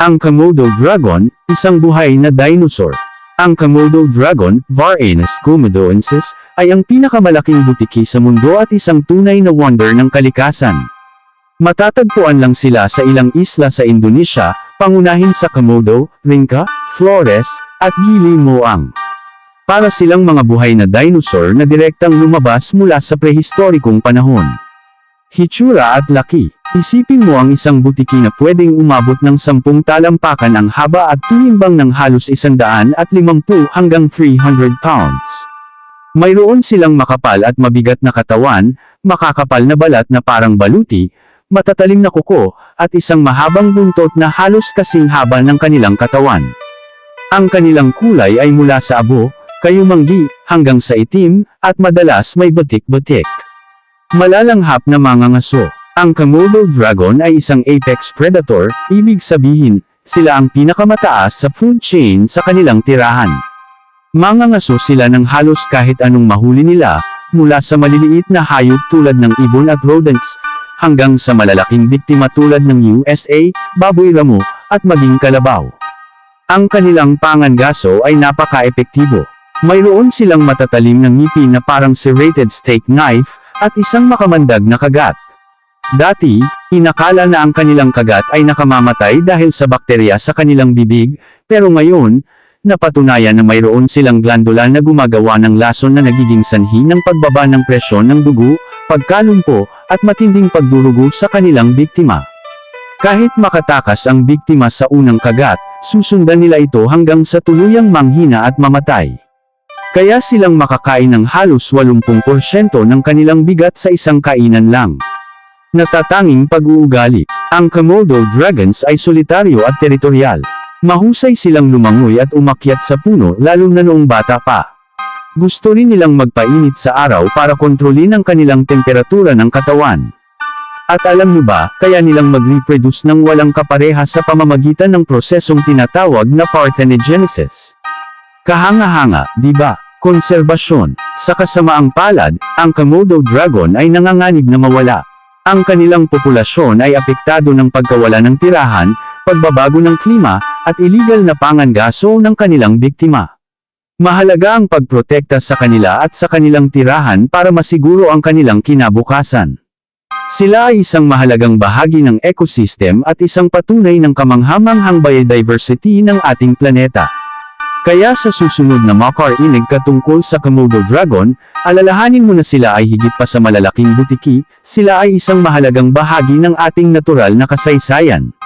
Ang Komodo Dragon, isang buhay na dinosaur. Ang Komodo Dragon, Varanus komodoensis, ay ang pinakamalaking butiki sa mundo at isang tunay na wonder ng kalikasan. Matatagpuan lang sila sa ilang isla sa Indonesia, pangunahin sa Komodo, Rinca, Flores, at Gili Moang. Para silang mga buhay na dinosaur na direktang lumabas mula sa prehistorikong panahon. Hitsura at laki. Isipin mo ang isang butiki na pwedeng umabot ng 10 talampakan ang haba at tumimbang ng halos 150 hanggang 300 pounds. Mayroon silang makapal at mabigat na katawan, makakapal na balat na parang baluti, matatalim na kuko, at isang mahabang buntot na halos kasing haba ng kanilang katawan. Ang kanilang kulay ay mula sa abo, kayumanggi, hanggang sa itim, at madalas may batik-batik. Malalanghap na mga ngaso. Ang Komodo Dragon ay isang apex predator, ibig sabihin, sila ang pinakamataas sa food chain sa kanilang tirahan. Mga ngaso sila ng halos kahit anong mahuli nila, mula sa maliliit na hayop tulad ng ibon at rodents, hanggang sa malalaking biktima tulad ng USA, baboy ramo, at maging kalabaw. Ang kanilang pangangaso ay napaka-epektibo. Mayroon silang matatalim na ngipin na parang serrated steak knife, at isang makamandag na kagat. Dati, inakala na ang kanilang kagat ay nakamamatay dahil sa bakterya sa kanilang bibig, pero ngayon, napatunayan na mayroon silang glandula na gumagawa ng lason na nagiging sanhi ng pagbaba ng presyon ng dugo, pagkalumpo, at matinding pagdurugo sa kanilang biktima. Kahit makatakas ang biktima sa unang kagat, susundan nila ito hanggang sa tuluyang manghina at mamatay. Kaya silang makakain ng halos 80% ng kanilang bigat sa isang kainan lang. Natatanging pag-uugali. Ang Komodo Dragons ay solitaryo at teritorial. Mahusay silang lumangoy at umakyat sa puno lalo na noong bata pa. Gusto rin nilang magpainit sa araw para kontrolin ang kanilang temperatura ng katawan. At alam nyo ba, kaya nilang mag-reproduce ng walang kapareha sa pamamagitan ng prosesong tinatawag na parthenogenesis. Kahanga-hanga, di ba? Konserbasyon. Sa kasamaang palad, ang Komodo Dragon ay nanganganib na mawala. Ang kanilang populasyon ay apektado ng pagkawala ng tirahan, pagbabago ng klima, at illegal na pangangaso ng kanilang biktima. Mahalaga ang pagprotekta sa kanila at sa kanilang tirahan para masiguro ang kanilang kinabukasan. Sila ay isang mahalagang bahagi ng ecosystem at isang patunay ng kamanghamanghang biodiversity ng ating planeta. Kaya sa susunod na makar inig katungkol sa Komodo Dragon, alalahanin mo na sila ay higit pa sa malalaking butiki, sila ay isang mahalagang bahagi ng ating natural na kasaysayan.